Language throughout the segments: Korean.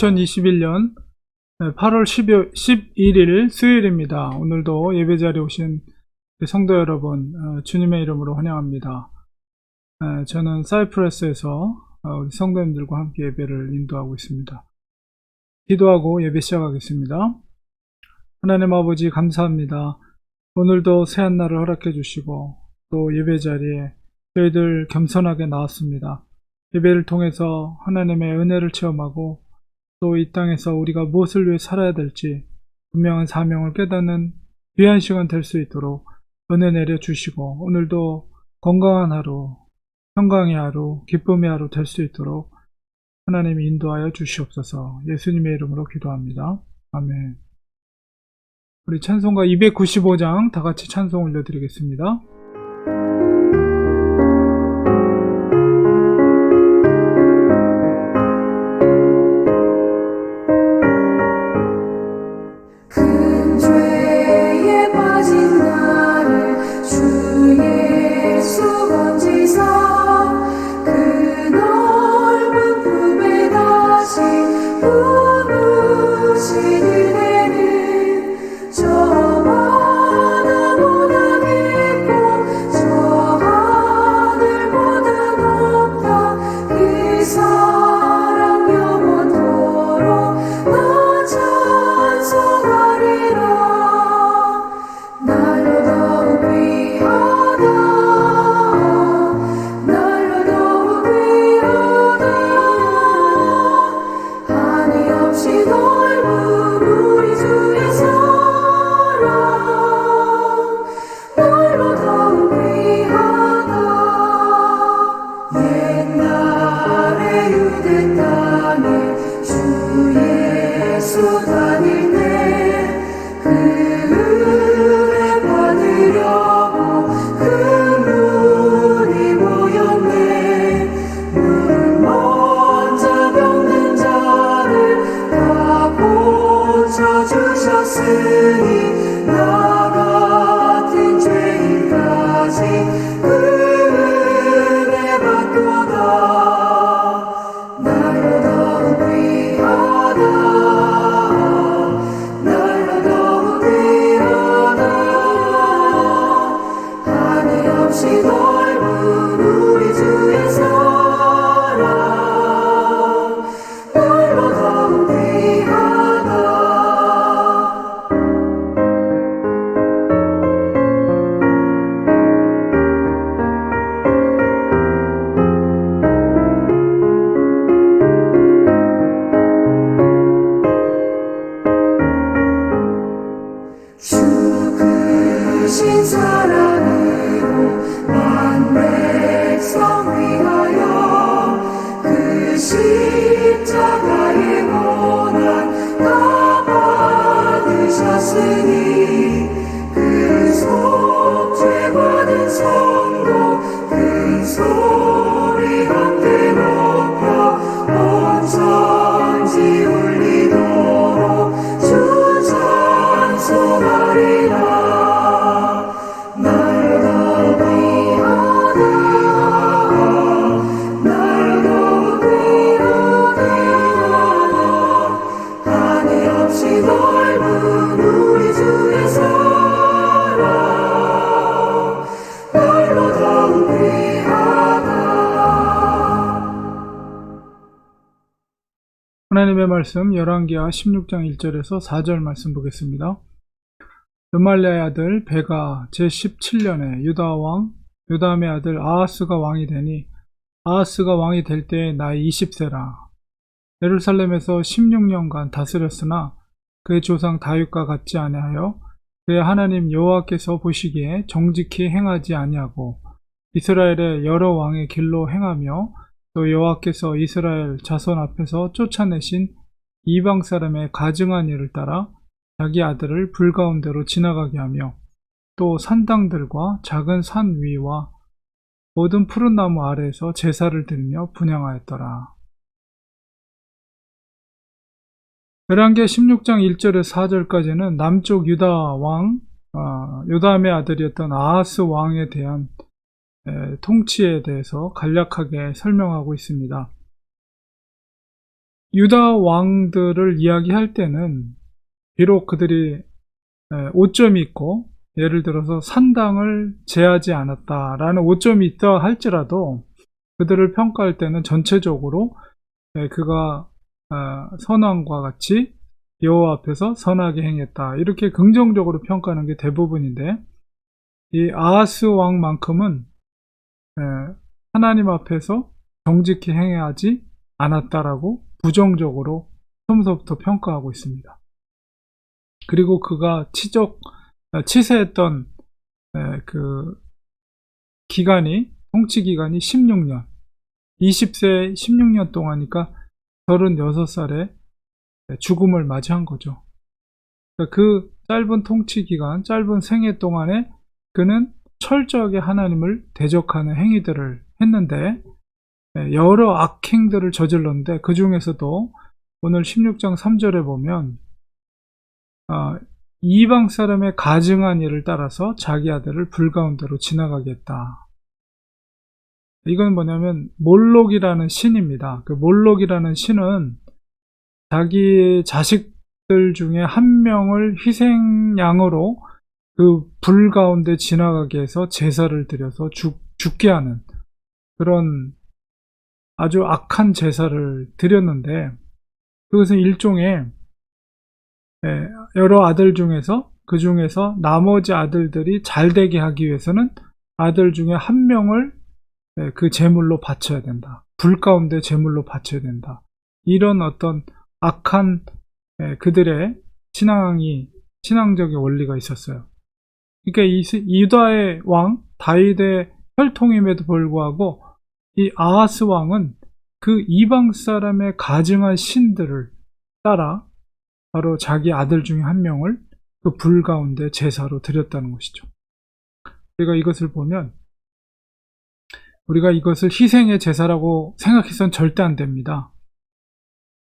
2021년 8월 11일 수요일입니다. 오늘도 예배 자리에 오신 성도 여러분, 어, 주님의 이름으로 환영합니다. 에, 저는 사이프러스에서 어, 우리 성도님들과 함께 예배를 인도하고 있습니다. 기도하고 예배 시작하겠습니다. 하나님 아버지 감사합니다. 오늘도 새 한날을 허락해 주시고 또 예배 자리에 저희들 겸손하게 나왔습니다. 예배를 통해서 하나님의 은혜를 체험하고 또 이 땅에서 우리가 무엇을 위해 살아야 될지 분명한 사명을 깨닫는 귀한 시간 될 수 있도록 은혜 내려 주시고 오늘도 건강한 하루, 평강의 하루, 기쁨의 하루 될 수 있도록 하나님이 인도하여 주시옵소서 예수님의 이름으로 기도합니다. 아멘. 우리 찬송가 295장 다 같이 찬송 올려드리겠습니다. 십자가의 고난 다 받으셨으니 하나님의 말씀 열왕기하 16장 1절에서 4절 말씀 보겠습니다. 르말레의 아들 베가 제17년에 유다 왕 요담의 아들 아하스가 왕이 되니 아하스가 왕이 될 때에 나이 20세라 예루살렘에서 16년간 다스렸으나 그의 조상 다윗과 같지 아니하여 그의 하나님 여호와께서 보시기에 정직히 행하지 아니하고 이스라엘의 여러 왕의 길로 행하며 또 여호와께서 이스라엘 자손 앞에서 쫓아내신 이방 사람의 가증한 일을 따라 자기 아들을 불 가운데로 지나가게 하며 또 산당들과 작은 산 위와 모든 푸른 나무 아래에서 제사를 드리며 분양하였더라. 열왕기 16장 1절에서 4절까지는 남쪽 유다 왕 어, 요담의 아들이었던 아하스 왕에 대한 에, 통치에 대해서 간략하게 설명하고 있습니다. 유다 왕들을 이야기할 때는 비록 그들이 에, 오점이 있고 예를 들어서 산당을 제하지 않았다라는 오점이 있다 할지라도 그들을 평가할 때는 전체적으로 에, 그가 아, 선왕과 같이 여호와 앞에서 선하게 행했다 이렇게 긍정적으로 평가하는 게 대부분인데 이 아하스 왕만큼은 에, 하나님 앞에서 정직히 행하지 않았다라고 부정적으로 처음서부터 평가하고 있습니다. 그리고 그가 치적 아, 치세했던 에, 그 기간이 통치 기간이 16년 20세 16년 동안이니까 36살에 죽음을 맞이한 거죠. 그러니까 그 짧은 통치 기간, 짧은 생애 동안에 그는 철저하게 하나님을 대적하는 행위들을 했는데 예, 여러 악행들을 저질렀는데 그 중에서도 오늘 16장 3절에 보면 아, 이방 사람의 가증한 일을 따라서 자기 아들을 불가운데로 지나가게 했다. 이건 뭐냐면 몰록이라는 신입니다. 그 몰록이라는 신은 자기 자식들 중에 한 명을 희생양으로 그 불 가운데 지나가게 해서 제사를 드려서 죽, 죽게 하는 그런 아주 악한 제사를 드렸는데 그것은 일종의 예, 여러 아들 중에서 그 중에서 나머지 아들들이 잘 되게 하기 위해서는 아들 중에 한 명을 예, 그 제물로 바쳐야 된다. 불 가운데 제물로 바쳐야 된다. 이런 어떤 악한 예, 그들의 신앙이 신앙적인 원리가 있었어요. 그러니까 유다의 왕 다윗의 혈통임에도 불구하고 이 아하스 왕은 그 이방 사람의 가증한 신들을 따라 바로 자기 아들 중에 한 명을 그 불 가운데 제사로 드렸다는 것이죠. 우리가 이것을 보면 우리가 이것을 희생의 제사라고 생각해서는 절대 안 됩니다.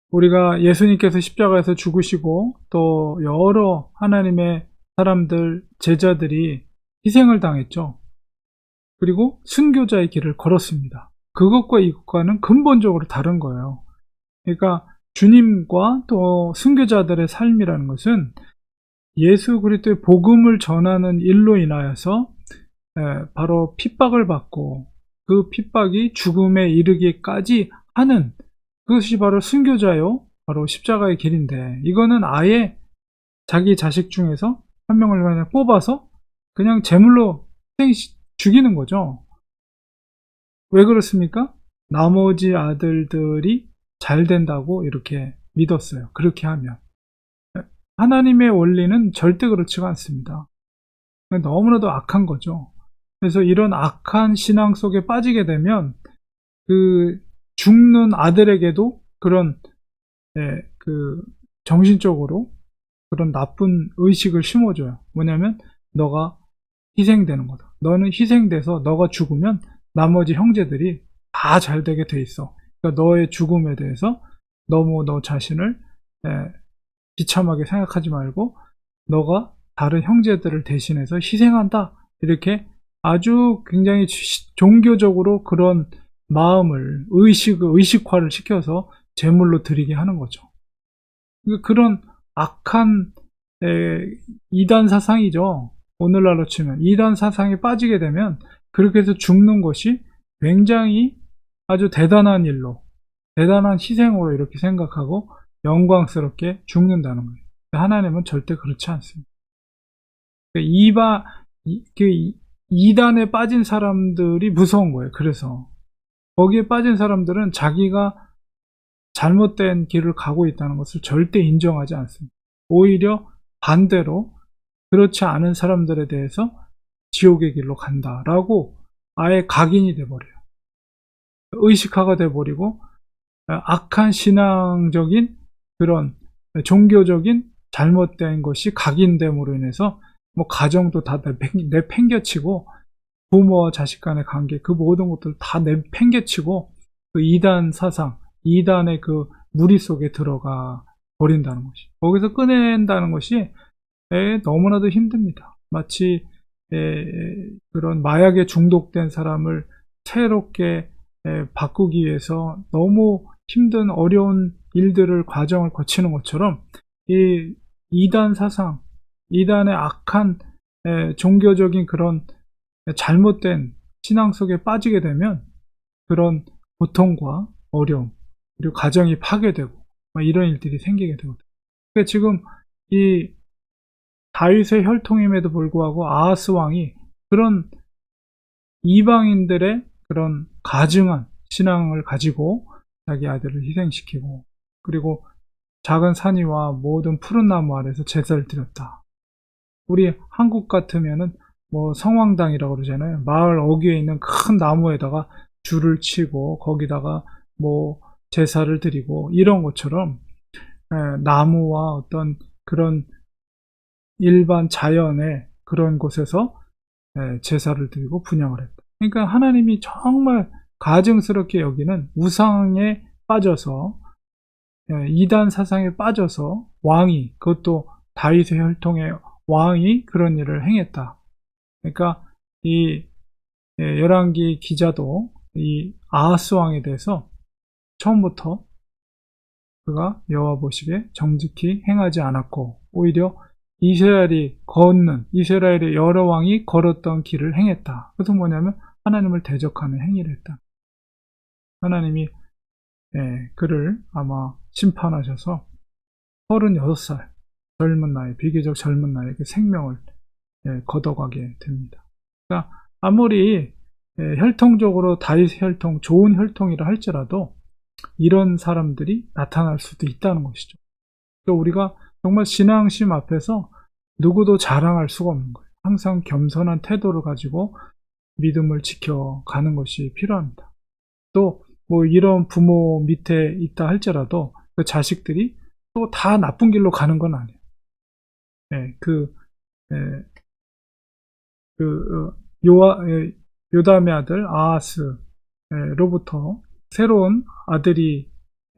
우리가 예수님께서 십자가에서 죽으시고 또 여러 하나님의 사람들, 제자들이 희생을 당했죠. 그리고 순교자의 길을 걸었습니다. 그것과 이것과는 근본적으로 다른 거예요. 그러니까 주님과 또 순교자들의 삶이라는 것은 예수 그리스도의 복음을 전하는 일로 인하여서 에, 바로 핍박을 받고 그 핍박이 죽음에 이르기까지 하는 그것이 바로 순교자요, 바로 십자가의 길인데 이거는 아예 자기 자식 중에서 한 명을 그냥 뽑아서 그냥 제물로 생 죽이는 거죠. 왜 그렇습니까? 나머지 아들들이 잘 된다고 이렇게 믿었어요. 그렇게 하면. 하나님의 원리는 절대 그렇지가 않습니다. 너무나도 악한 거죠. 그래서 이런 악한 신앙 속에 빠지게 되면 그 죽는 아들에게도 그런 예, 그 정신적으로 그런 나쁜 의식을 심어줘요. 뭐냐면 너가 희생되는 거다. 너는 희생돼서 너가 죽으면 나머지 형제들이 다 잘 되게 돼 있어. 그러니까 너의 죽음에 대해서 너무 너 자신을 예, 비참하게 생각하지 말고 너가 다른 형제들을 대신해서 희생한다. 이렇게 아주 굉장히 시- 종교적으로 그런 마음을 의식 의식화를 시켜서 제물로 드리게 하는 거죠. 그러니까 그런 악한 에, 이단 사상이죠. 오늘날로 치면 이단 사상에 빠지게 되면 그렇게 해서 죽는 것이 굉장히 아주 대단한 일로 대단한 희생으로 이렇게 생각하고 영광스럽게 죽는다는 거예요. 하나님은 절대 그렇지 않습니다. 그 이바 이- 그 이- 이단에 빠진 사람들이 무서운 거예요. 그래서 거기에 빠진 사람들은 자기가 잘못된 길을 가고 있다는 것을 절대 인정하지 않습니다. 오히려 반대로 그렇지 않은 사람들에 대해서 지옥의 길로 간다라고 아예 각인이 돼버려요. 의식화가 돼버리고 악한 신앙적인 그런 종교적인 잘못된 것이 각인됨으로 인해서 뭐 가정도 다 내팽- 내팽개치고 부모와 자식 간의 관계 그 모든 것들 다 내팽개치고 그 이단 사상 이단의 그 무리 속에 들어가 버린다는 것이 거기서 꺼낸다는 것이 에, 너무나도 힘듭니다. 마치 에, 그런 마약에 중독된 사람을 새롭게 에, 바꾸기 위해서 너무 힘든 어려운 일들을 과정을 거치는 것처럼 이 이단 사상, 이단의 악한 에, 종교적인 그런 잘못된 신앙 속에 빠지게 되면 그런 고통과 어려움 그리고 가정이 파괴되고 막 이런 일들이 생기게 되거든요. 그러니까 지금 이 다윗의 혈통임에도 불구하고 아하스 왕이 그런 이방인들의 그런 가증한 신앙을 가지고 자기 아들을 희생시키고 그리고 작은 산이와 모든 푸른 나무 아래서 제사를 드렸다. 우리 한국 같으면은 뭐 성황당이라고 그러잖아요. 마을 어귀에 있는 큰 나무에다가 줄을 치고 거기다가 뭐 제사를 드리고 이런 것처럼 에, 나무와 어떤 그런 일반 자연의 그런 곳에서 에, 제사를 드리고 분양을 했다. 그러니까 하나님이 정말 가증스럽게 여기는 우상에 빠져서 에, 이단 사상에 빠져서 왕이 그것도 다윗의 혈통의 왕이 그런 일을 행했다. 그러니까 이 예, 열왕기 기자도 이 아하스 왕에 대해서 처음부터 그가 여호와 보시기에 정직히 행하지 않았고 오히려 이스라엘이 걷는 이스라엘의 여러 왕이 걸었던 길을 행했다. 그것은 뭐냐면 하나님을 대적하는 행위를 했다. 하나님이 예, 그를 아마 심판하셔서 36살 젊은 나이, 비교적 젊은 나이에 그 생명을 예, 걷어가게 됩니다. 그러니까 아무리 예, 혈통적으로 다윗 혈통, 좋은 혈통이라 할지라도 이런 사람들이 나타날 수도 있다는 것이죠. 그러니까 우리가 정말 신앙심 앞에서 누구도 자랑할 수가 없는 거예요. 항상 겸손한 태도를 가지고 믿음을 지켜가는 것이 필요합니다. 또 뭐 이런 부모 밑에 있다 할지라도 그 자식들이 또 다 나쁜 길로 가는 건 아니에요. 예, 그, 예, 그, 어, 요아, 예, 요담의 아들 아하스로부터 새로운 아들이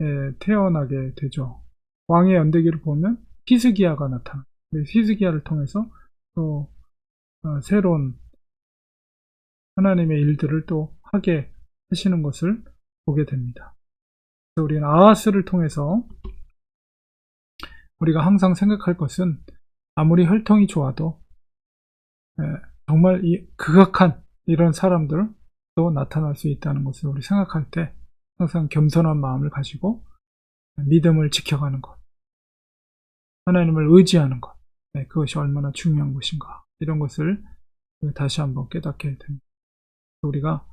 예, 태어나게 되죠. 왕의 연대기를 보면 히스기야가 나타나. 히스기야를 통해서 또 어, 새로운 하나님의 일들을 또 하게 하시는 것을 보게 됩니다. 그래서 우리는 아하스를 통해서 우리가 항상 생각할 것은 아무리 혈통이 좋아도 예, 정말 이 극악한 이런 사람들도 나타날 수 있다는 것을 우리 생각할 때 항상 겸손한 마음을 가지고 믿음을 지켜가는 것, 하나님을 의지하는 것, 네, 그것이 얼마나 중요한 것인가 이런 것을 다시 한번 깨닫게 됩니다. 우리가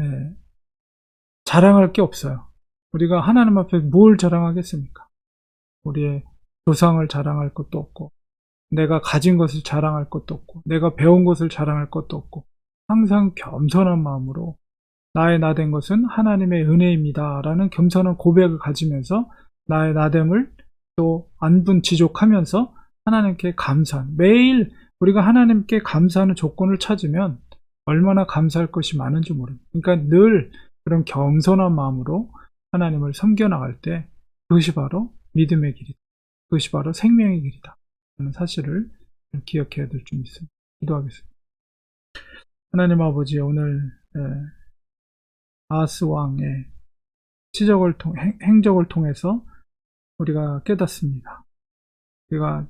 예, 자랑할 게 없어요. 우리가 하나님 앞에 뭘 자랑하겠습니까? 우리의 조상을 자랑할 것도 없고, 내가 가진 것을 자랑할 것도 없고, 내가 배운 것을 자랑할 것도 없고, 항상 겸손한 마음으로 나의 나된 것은 하나님의 은혜입니다. 라는 겸손한 고백을 가지면서 나의 나됨을 또 안분 지족하면서 하나님께 감사한 매일 우리가 하나님께 감사하는 조건을 찾으면 얼마나 감사할 것이 많은지 모릅니다. 그러니까 늘 그런 겸손한 마음으로 하나님을 섬겨나갈 때 그것이 바로 믿음의 길이다. 그것이 바로 생명의 길이다. 하는 사실을 기억해야 될 줄 믿습니다. 기도하겠습니다. 하나님 아버지 오늘 아스 왕의 시적을 통 행 적을 통해서 우리가 깨닫습니다. 우리가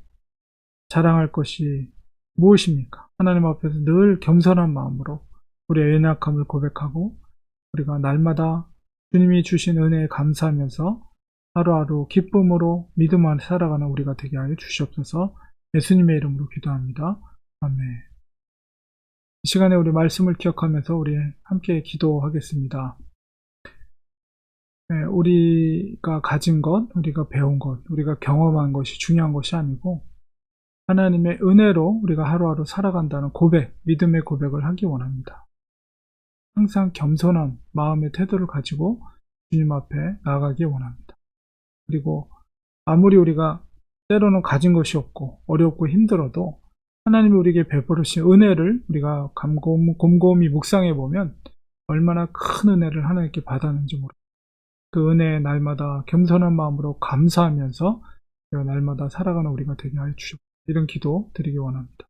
자랑할 것이 무엇입니까? 하나님 앞에서 늘 겸손한 마음으로 우리의 연약함을 고백하고 우리가 날마다 주님이 주신 은혜에 감사하면서 하루하루 기쁨으로 믿음 안에 살아가는 우리가 되게 하여 주시옵소서 예수님의 이름으로 기도합니다. 아멘. 이 시간에 우리 말씀을 기억하면서 우리 함께 기도하겠습니다. 네, 우리가 가진 것, 우리가 배운 것, 우리가 경험한 것이 중요한 것이 아니고 하나님의 은혜로 우리가 하루하루 살아간다는 고백, 믿음의 고백을 하기 원합니다. 항상 겸손한 마음의 태도를 가지고 주님 앞에 나아가기 원합니다. 그리고 아무리 우리가 때로는 가진 것이 없고 어렵고 힘들어도 하나님이 우리에게 베풀으신 은혜를 우리가 곰곰, 곰곰이 묵상해 보면 얼마나 큰 은혜를 하나님께 받았는지 모릅니다. 그 은혜에 날마다 겸손한 마음으로 감사하면서 날마다 살아가는 우리가 되게 하여 주시옵소서. 이런 기도 드리기 원합니다.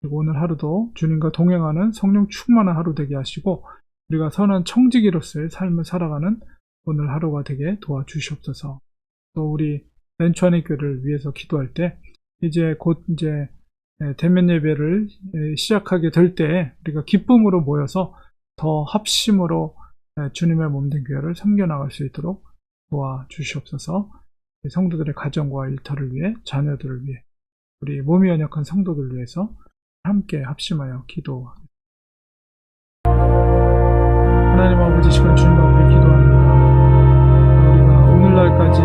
그리고 오늘 하루도 주님과 동행하는 성령 충만한 하루 되게 하시고 우리가 선한 청지기로서의 삶을 살아가는 오늘 하루가 되게 도와주시옵소서. 또 우리 렌추안의 교회를 위해서 기도할 때 이제 곧 이제 예, 대면 예배를 예, 시작하게 될 때 우리가 기쁨으로 모여서 더 합심으로 예, 주님의 몸된 교회를 섬겨나갈 수 있도록 도와주시옵소서 성도들의 가정과 일터를 위해 자녀들을 위해 우리 몸이 연약한 성도들을 위해서 함께 합심하여 기도하겠습니다. 하나님 아버지 시간 주님 앞에 기도합니다. 우리가 오늘날까지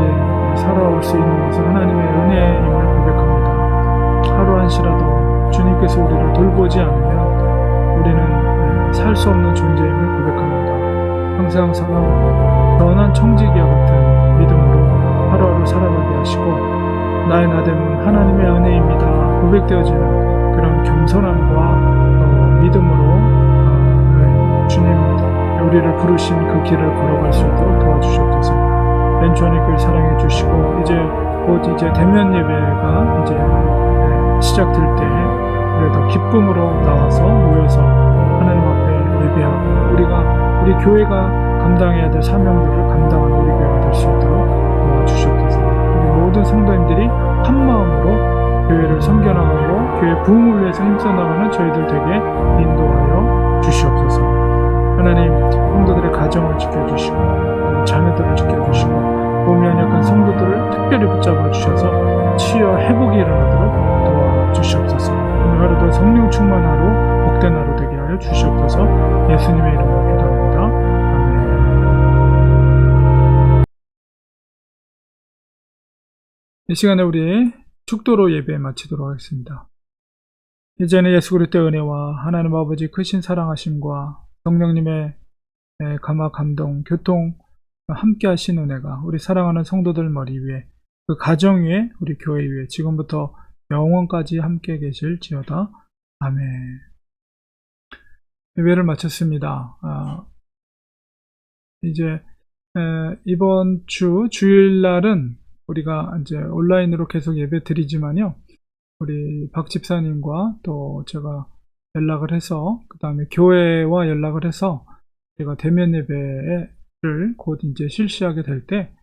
살아올 수 있는 것은 하나님의 고백합니다. 하루 한시라도 주님께서 우리를 돌보지 않으면 우리는 살 수 없는 존재임을 고백합니다. 항상 살아온 변한 청지기와 같은 믿음으로 하루하루 살아가게 하시고 나의 나됨은 하나님의 은혜입니다. 고백되어지는 그런 겸손함과 어, 믿음으로 어, 주님 우리를 부르신 그 길을 걸어갈 수 있도록 도와주시옵소서. 벤처니 글 사랑해 주시고 이제 곧 이제 대면 예배가 이제 네, 시작될 때 우리가 더 기쁨으로 나와서 모여서 하나님 앞에 예배하고 우리가 우리 교회가 감당해야 될 사명들을 감당하는 우리 교회가 될 수 있도록 도와주시옵소서. 우리 모든 성도님들이 한 마음으로 교회를 섬겨나가고 교회 부흥을 위해서 힘써 나가는 저희들 되게 인도하여 주시옵소서. 하나님 성도들의 가정을 지켜주시고 자녀들을 지켜주시고 몸이 연약한 성도들을 특별히 붙잡아 주셔서 치유 회복이 일어나도록 주시옵소서. 오늘 하루도 성령 충만 하루 복된 하루 되게 하여 주시옵소서. 예수님의 이름으로 기도합니다. 아멘. 이 시간에 우리 축도로 예배 마치도록 하겠습니다. 이제는 예수 그리스도의 은혜와 하나님 아버지 크신 사랑하심과 성령님의 에, 감화 감동 교통 함께 하신 은혜가 우리 사랑하는 성도들 머리 위에 그 가정 위에 우리 교회 위에 지금부터 영원까지 함께 계실 지어다. 아멘. 예배를 마쳤습니다. 아, 이제 에, 이번 주 주일날은 우리가 이제 온라인으로 계속 예배 드리지만요. 우리 박 집사님과 또 제가 연락을 해서 그 다음에 교회와 연락을 해서 제가 대면 예배를 곧 이제 실시하게 될 때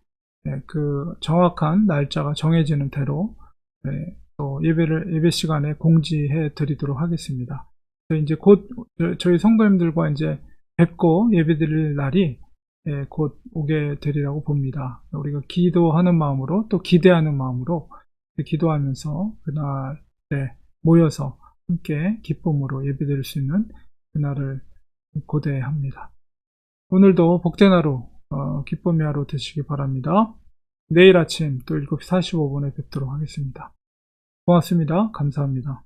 그 정확한 날짜가 정해지는 대로 네, 또 예배를 예배 시간에 공지해 드리도록 하겠습니다. 이제 곧 저- 저희 성도님들과 이제 뵙고 예배 드릴 날이 예, 곧 오게 되리라고 봅니다. 우리가 기도하는 마음으로 또 기대하는 마음으로 기도하면서 그날에 모여서 함께 기쁨으로 예배드릴 수 있는 그날을 고대합니다. 오늘도 복된 하루, 어, 기쁨의 하루 되시기 바랍니다. 내일 아침 또 7시 45분에 뵙도록 하겠습니다. 고맙습니다. 감사합니다.